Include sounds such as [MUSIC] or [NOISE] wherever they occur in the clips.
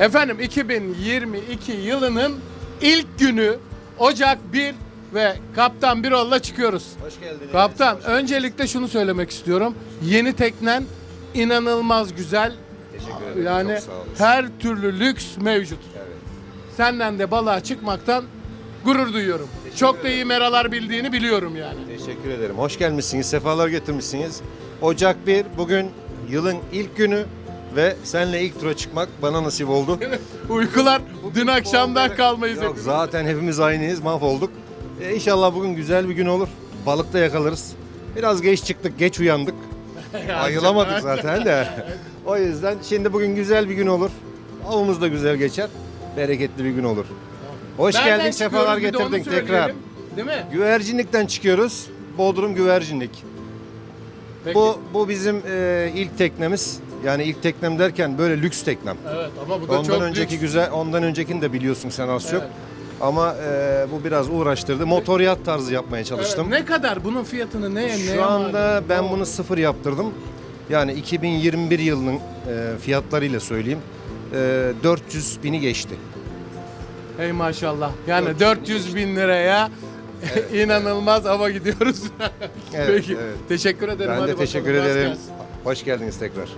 Efendim 2022 yılının ilk günü Ocak 1 ve Kaptan Birol'la çıkıyoruz. Hoş geldiniz. Kaptan Hoş- öncelikle şunu söylemek istiyorum. Yeni teknen inanılmaz güzel. Teşekkür ederim. Yani Çok sağ olasın. her türlü lüks mevcut. Evet. Senden de balığa çıkmaktan gurur duyuyorum. Çok da iyi meralar bildiğini biliyorum yani. Teşekkür ederim. Hoş gelmişsiniz. Sefalar getirmişsiniz. Ocak 1 bugün yılın ilk günü ve seninle ilk tura çıkmak bana nasip oldu. [LAUGHS] Uykular dün akşamdan kalmayız Yok, hepimiz. zaten hepimiz aynıyız. Mahvolduk. E, inşallah bugün güzel bir gün olur. Balık da yakalarız. Biraz geç çıktık, geç uyandık. [LAUGHS] Ayılamadık zaten de. [LAUGHS] O yüzden şimdi bugün güzel bir gün olur. Avımız da güzel geçer. Bereketli bir gün olur. Hoş Nereden geldin, sefalar çıkıyoruz? Bir de onu getirdin tekrar. söyleyelim. Değil mi? Güvercinlikten çıkıyoruz. Bodrum Güvercinlik. Peki. Bu bu bizim e, ilk teknemiz. Yani ilk teknem derken böyle lüks teknem. Evet ama bu da Ondan çok önceki lüks. güzel, ondan öncekini de biliyorsun sen az çok. Evet. Ama e, bu biraz uğraştırdı. Motor yat tarzı yapmaya çalıştım. Evet, ne kadar bunun fiyatını neye neye Şu anda mal- ben O- bunu sıfır yaptırdım. Yani 2021 yılının e, fiyatlarıyla söyleyeyim. E, 400 bini geçti. Hey maşallah. Yani 400 400 bin liraya [LAUGHS] inanılmaz hava gidiyoruz. [LAUGHS] Evet, Peki. evet. Teşekkür ederim. Ben Hadi de teşekkür bakalım, ederim. Hoş geldiniz tekrar.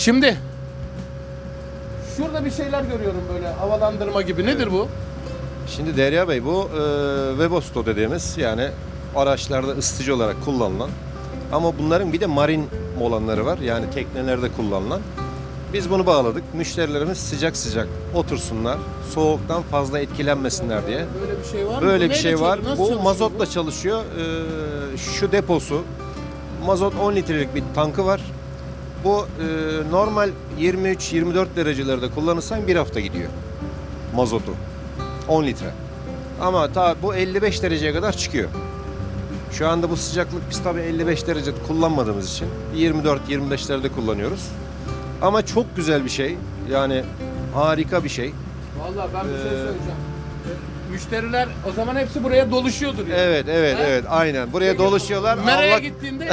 Şimdi şurada bir şeyler görüyorum böyle havalandırma gibi. Nedir bu? Şimdi Derya Bey bu e, Webosto dediğimiz yani araçlarda ısıtıcı olarak kullanılan ama bunların bir de marin olanları var yani teknelerde kullanılan. Biz bunu bağladık. Müşterilerimiz sıcak sıcak otursunlar. Soğuktan fazla etkilenmesinler diye. Böyle bir şey var mı? Böyle Bu bir neyle şey çalışıyor? var. Nasıl Bu çalışıyor mazotla bu? çalışıyor. Ee, şu deposu mazot 10 litrelik bir tankı var. Bu e, normal 23-24 derecelerde kullanırsan bir hafta gidiyor mazotu. 10 litre. Ama ta bu 55 dereceye kadar çıkıyor. Şu anda bu sıcaklık biz tabii 55 derece kullanmadığımız için 24-25'lerde kullanıyoruz. Ama çok güzel bir şey. Yani harika bir şey. Vallahi ben bir şey Ee, söyleyeceğim. Müşteriler o zaman hepsi buraya doluşuyordur yani. Evet, evet, He? evet. Aynen. Buraya Peki, doluşuyorlar. Mera'ya Avlak, gittiğinde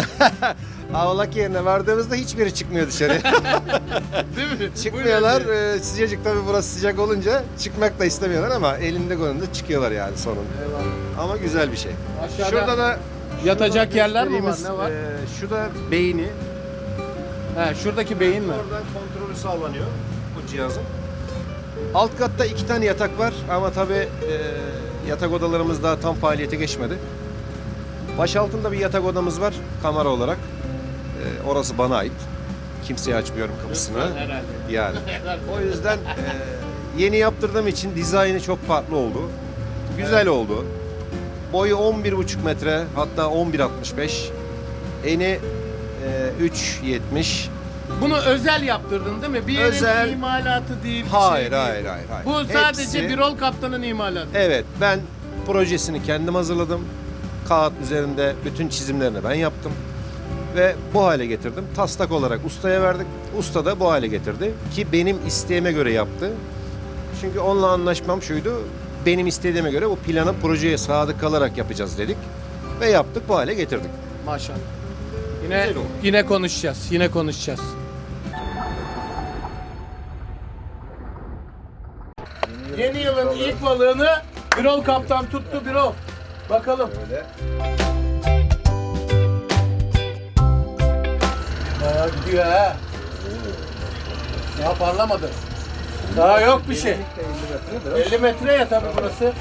[LAUGHS] avlak yerine vardığımızda hiçbiri çıkmıyor dışarı. [LAUGHS] değil mi? Çıkmıyorlar. Ee, sıcacık tabii burası sıcak olunca çıkmak da istemiyorlar ama elinde konumda çıkıyorlar yani sonunda. Eyvallah. Ama güzel bir şey. Aşağıda Şurada da yatacak yerler mi var? Ne var? e, şu da beyni. He, şuradaki beyin mi? Oradan kontrolü sağlanıyor bu cihazın. Alt katta iki tane yatak var ama tabii e, yatak odalarımız daha tam faaliyete geçmedi. Baş altında bir yatak odamız var kamera olarak. E, orası bana ait. Kimseye açmıyorum kapısını. Herhalde. Yani. [LAUGHS] O yüzden e, yeni yaptırdığım için dizaynı çok farklı oldu. Güzel oldu. Boyu 11,5 metre hatta 11.65. Eni e, 3.70. Bunu özel yaptırdın değil mi? Bir yerin Özel. imalatı değil. bir Hayır, şey değil. hayır, hayır, hayır. Bu sadece Hepsi- Birol Kaptan'ın imalatı. Evet ben projesini kendim hazırladım. Kağıt üzerinde bütün çizimlerini ben yaptım. Ve bu hale getirdim. Taslak olarak ustaya verdik. Usta da bu hale getirdi. Ki benim isteğime göre yaptı. Çünkü onunla anlaşmam şuydu. Benim istediğime göre bu planı projeye sadık kalarak yapacağız dedik. Ve yaptık bu hale getirdik. Maşallah. Yine yine konuşacağız. Yine konuşacağız. Yeni yılın ilk balığını Birol Kaptan tuttu Birol. Bakalım. Böyle. Daha gidiyor ha. Daha parlamadı. Daha yok bir şey. 50 metre ya tabii burası.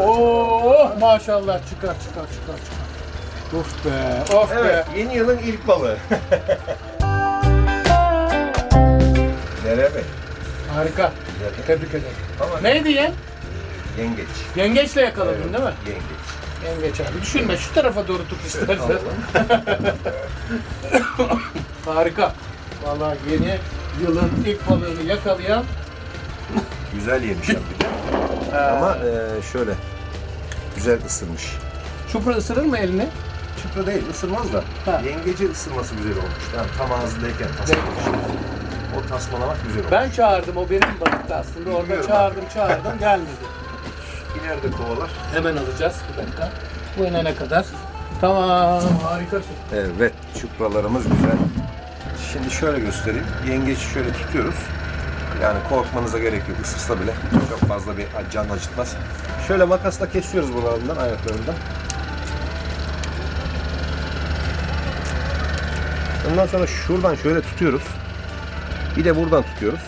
Oo maşallah çıkar çıkar çıkar çıkar. Of be, of Evet, be. yeni yılın ilk balığı. [LAUGHS] Nereye Bey? Harika. Güzel. Tebrik ederim. Ama Neydi yen? yengeç. Yengeçle yakaladın değil mi? Yengeç. Yengeç abi. Düşünme şu tarafa doğru tut istersen. [LAUGHS] Harika. Vallahi yeni yılın ilk balığını yakalayan [LAUGHS] Güzel yemiş hem bir de. Ee, Ama e, şöyle güzel ısırmış. çupra ısırır mı elini? Çıpra değil ısırmaz da Ha. yengeci ısırması güzel olmuş. Yani tam ağzındayken tasmalamış. O tasmalamak güzel olmuş. Ben çağırdım o benim balıktı aslında. Orada Bilmiyorum çağırdım çağırdım gelmedi. İleride kovalar. Hemen alacağız bir dakika. Bu inene kadar. Tamam harikasın. Evet çupralarımız güzel. Şimdi şöyle göstereyim. Yengeci şöyle tutuyoruz. Yani korkmanıza gerek yok. Isırsa bile çok fazla bir can acıtmaz. Şöyle makasla kesiyoruz buralarından, ayaklarından. Ondan sonra şuradan şöyle tutuyoruz. Bir de buradan tutuyoruz.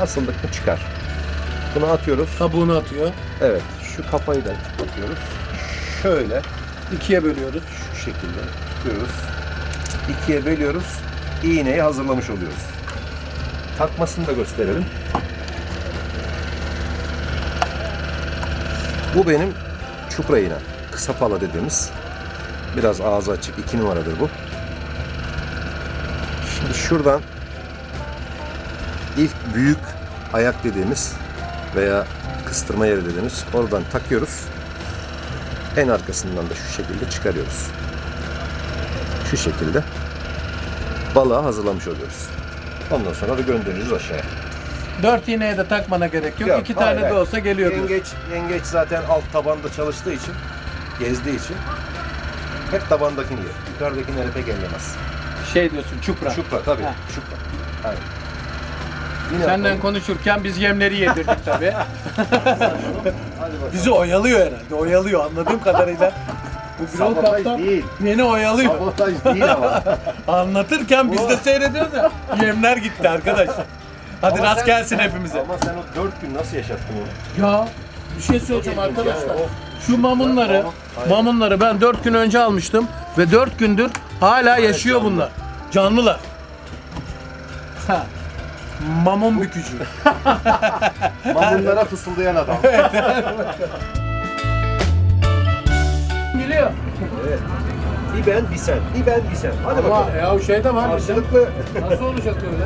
Asıldık mı çıkar. Bunu atıyoruz. Kabuğunu atıyor. Evet, şu kafayı da tutuyoruz. Şöyle İkiye bölüyoruz. şu şekilde tutuyoruz. İkiye bölüyoruz. İğneyi hazırlamış oluyoruz. Takmasını da gösterelim. Bu benim çupra iğne. Kısa pala dediğimiz. Biraz ağzı açık. iki numaradır bu. Şimdi şuradan ilk büyük ayak dediğimiz veya kıstırma yeri dediğimiz oradan takıyoruz. En arkasından da şu şekilde çıkarıyoruz. Şu şekilde balığı hazırlamış oluyoruz. Ondan sonra da gönderiyoruz aşağıya. Dört iğneye de takmana gerek yok. Yok, İki hayır, tane de hayır. olsa geliyor. Yengeç, yengeç zaten alt tabanda çalıştığı için, gezdiği için hep tabandakini yer. Yukarıdakileri pek ellemez. Şey diyorsun çupra. Çupra tabii. Ha. Çupra. Hayır. Yine Senden yapalım. konuşurken biz yemleri yedirdik tabii. [LAUGHS] Bizi oyalıyor herhalde. Oyalıyor anladığım kadarıyla. [LAUGHS] Bu Birol Sabotaj Kaptan değil. beni oyalıyor. Sabotaj değil ama. [LAUGHS] Anlatırken biz de seyrediyoruz ya. Yemler gitti arkadaşlar. Hadi Ama rast sen- gelsin hepimize. Ama sen o dört gün nasıl yaşattın onu? Ya bir şey söyleyeceğim arkadaşlar. yani, Şu mamunları, mamunları ben 4 gün önce almıştım ve 4 gündür hala yaşıyor bunlar. Canlılar. Ha. Mamun bükücü. [LAUGHS] Mamunlara fısıldayan adam. Geliyor. evet. Bir ben bir sen. Bir ben bir sen. Hadi Ama bakalım. ya o şey de var. Karşılıklı. Nasıl olacak öyle?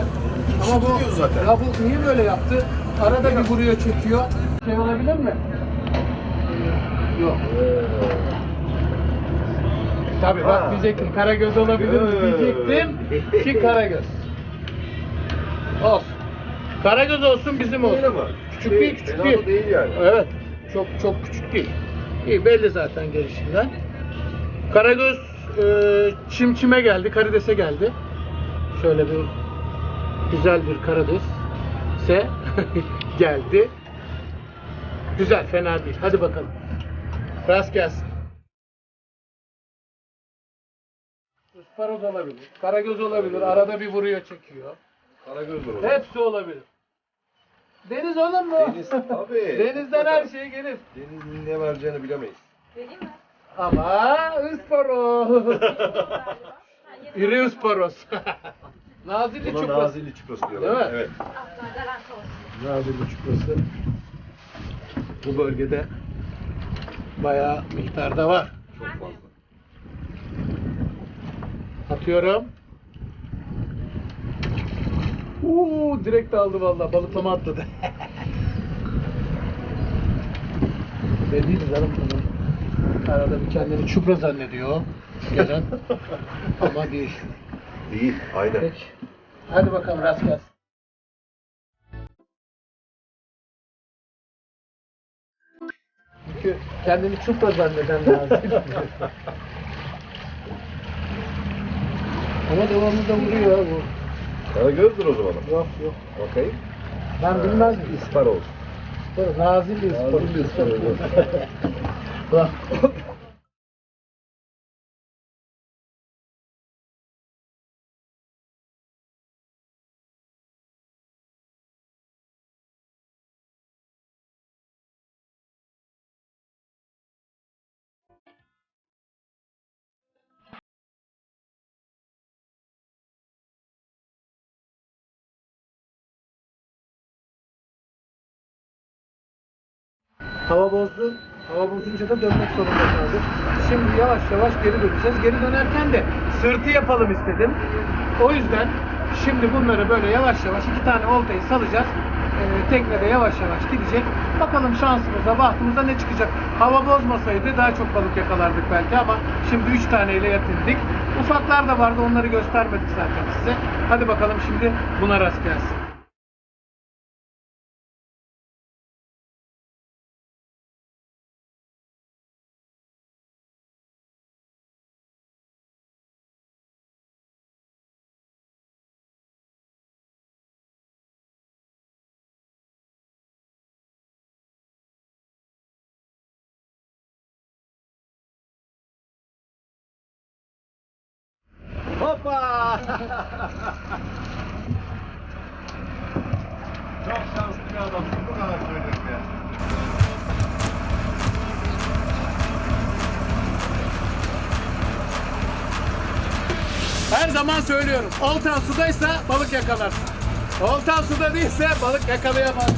[LAUGHS] Ama bu, zaten. ya bu niye böyle yaptı? Arada bir vuruyor çekiyor. Şey olabilir mi? Yok. Tabii bak diyecektim Karagöz olabilir mi diyecektim ki Karagöz. Olsun. Karagöz olsun bizim olsun. Öyle mi? Küçük değil, küçük değil. değil yani. Evet. Çok çok küçük değil. İyi belli zaten gelişinden. Karagöz e, çimçime geldi, karidese geldi. Şöyle bir güzel bir karides ise [LAUGHS] geldi. Güzel, fena değil. Hadi bakalım. Rast gelsin. Isparoz olabilir, karagöz olabilir, arada bir vuruyor çekiyor. Karagöz olur. Hepsi olabilir. Deniz olur mu? Deniz tabii. [LAUGHS] Denizden her şey gelir. Denizin ne vereceğini bilemeyiz. Ama ısparoz. [LAUGHS] İri ısparoz. [LAUGHS] Nazilli Buna çuprası. nazilli çuprası diyorlar. Değil mi? Evet. Nazilli çuprası. Bu bölgede bayağı miktarda var. Çok fazla. Atıyorum. Uuu direkt aldı vallahi balıklama atladı. [LAUGHS] Belliydi canım bunun. Arada bir kendini çupra zannediyor. Gelen. [LAUGHS] Ama değil. Değil. Aynen. Peki. Hadi bakalım rast gelsin. Çünkü kendini çupra zanneden lazım. [LAUGHS] Ama devamlı da vuruyor bu. Karagözdür o zaman. Yok yok. Bakayım. Ben bilmez miyim? İsparoz. Nazilli ısparoz. Nazilli ısparoz. [LAUGHS] Bak. Hava bozdu. Hava bozunca da dönmek zorunda kaldık. Şimdi yavaş yavaş geri döneceğiz. Geri dönerken de sırtı yapalım istedim. O yüzden Şimdi bunları böyle yavaş yavaş iki tane oltayı salacağız. Ee, teknede yavaş yavaş gidecek. Bakalım şansımıza, bahtımıza ne çıkacak. Hava bozmasaydı daha çok balık yakalardık belki ama şimdi üç taneyle yetindik. Ufaklar da vardı onları göstermedik zaten size. Hadi bakalım şimdi buna rast gelsin. Zaman söylüyorum. Oltan sudaysa balık yakalarsın. Oltan suda değilse balık yakalayamazsın.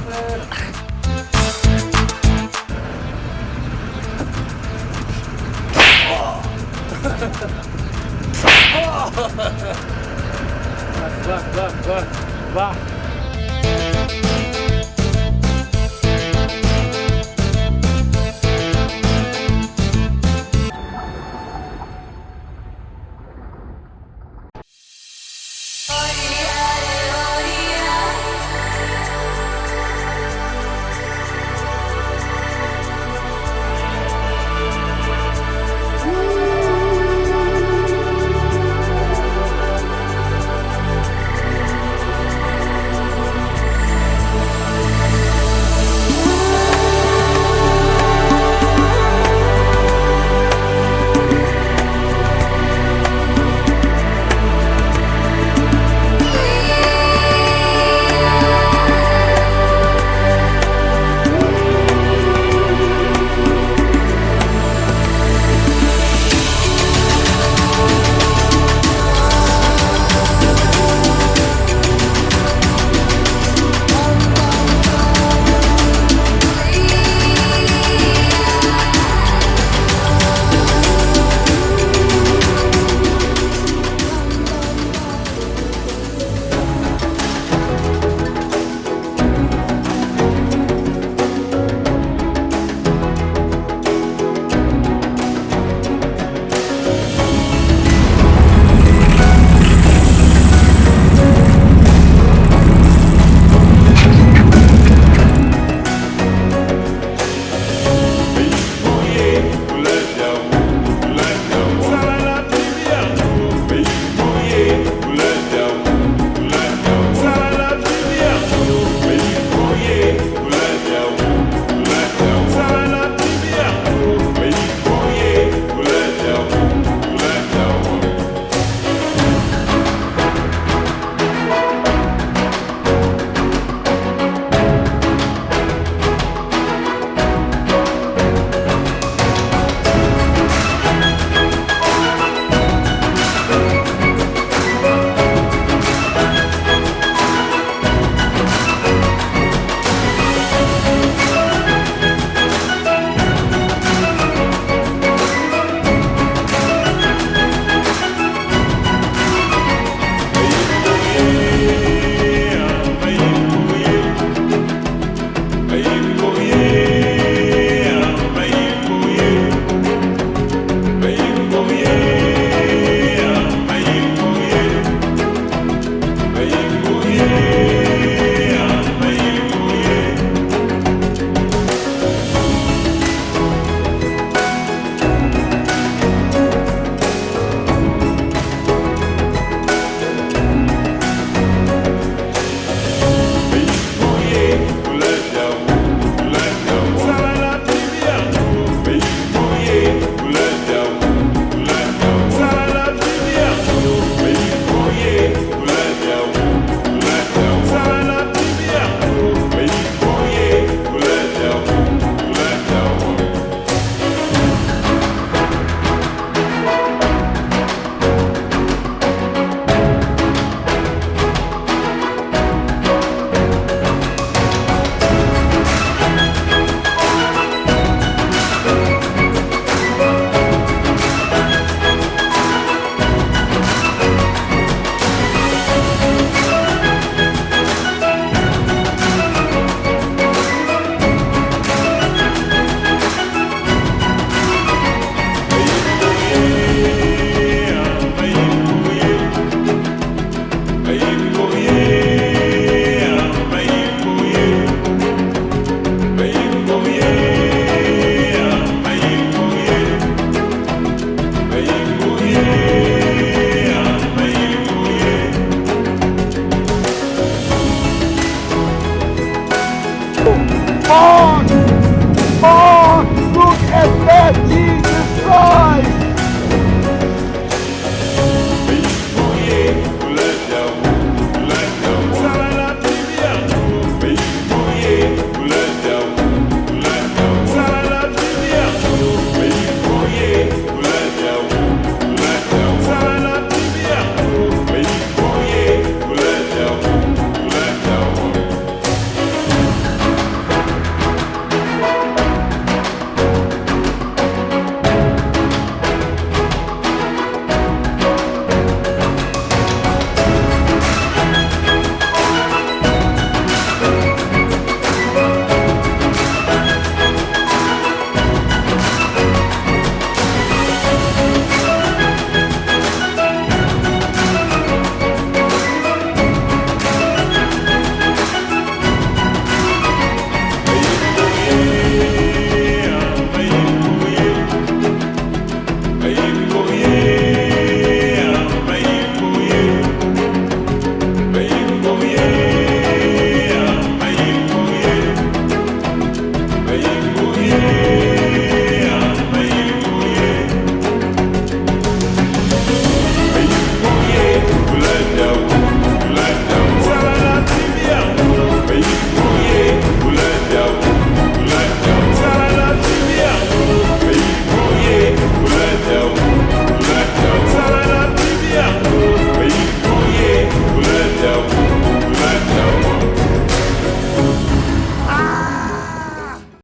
bak bak bak bak.